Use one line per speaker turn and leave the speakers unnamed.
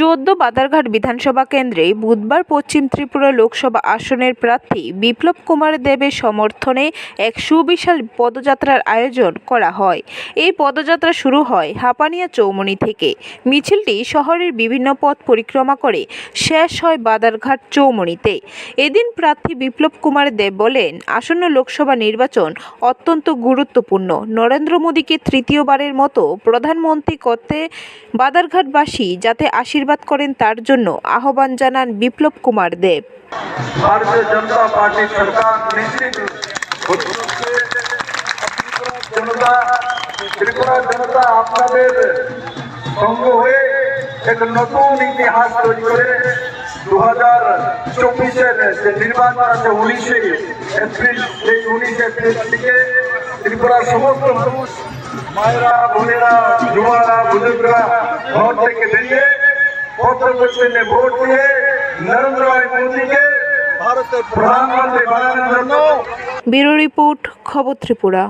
চোদ্দ বাদারঘাট বিধানসভা কেন্দ্রে বুধবার পশ্চিম ত্রিপুরা লোকসভা আসনের প্রার্থী বিপ্লব কুমার দেবের সমর্থনে এক সুবিশাল পদযাত্রার আয়োজন করা হয়। এই পদযাত্রা শুরু হয় হাপানিয়া চৌমনি থেকে। মিছিলটি শহরের বিভিন্ন পথ পরিক্রমা করে শেষ হয় বাদারঘাট চৌমনিতে এদিন প্রার্থী বিপ্লব কুমার দেব বলেন, আসন্ন লোকসভা নির্বাচন অত্যন্ত গুরুত্বপূর্ণ। নরেন্দ্র মোদীকে তৃতীয়বারের মতো প্রধানমন্ত্রী করতে বাদারঘাটবাসী যাতে আশীর্বাদ আশীর্বাদ করেন তার জন্য আহ্বান জানান বিপ্লব কুমার দেব।
ভারতীয় জনতা সরকার ত্রিপুরা জনতা আপনাদের সঙ্গ হয়ে এক নতুন ইতিহাস তৈরি করে দু হাজার চব্বিশের যে নির্বাচন আছে উনিশে এপ্রিল, সেই উনিশে এপ্রিল থেকে ত্রিপুরার সমস্ত মানুষ, মায়েরা, বোনেরা যুবারা বুজুর্গরা, ঘর থেকে বেরিয়ে ভারতের
ব্যুরো রিপোর্ট খবর ত্রিপুরা।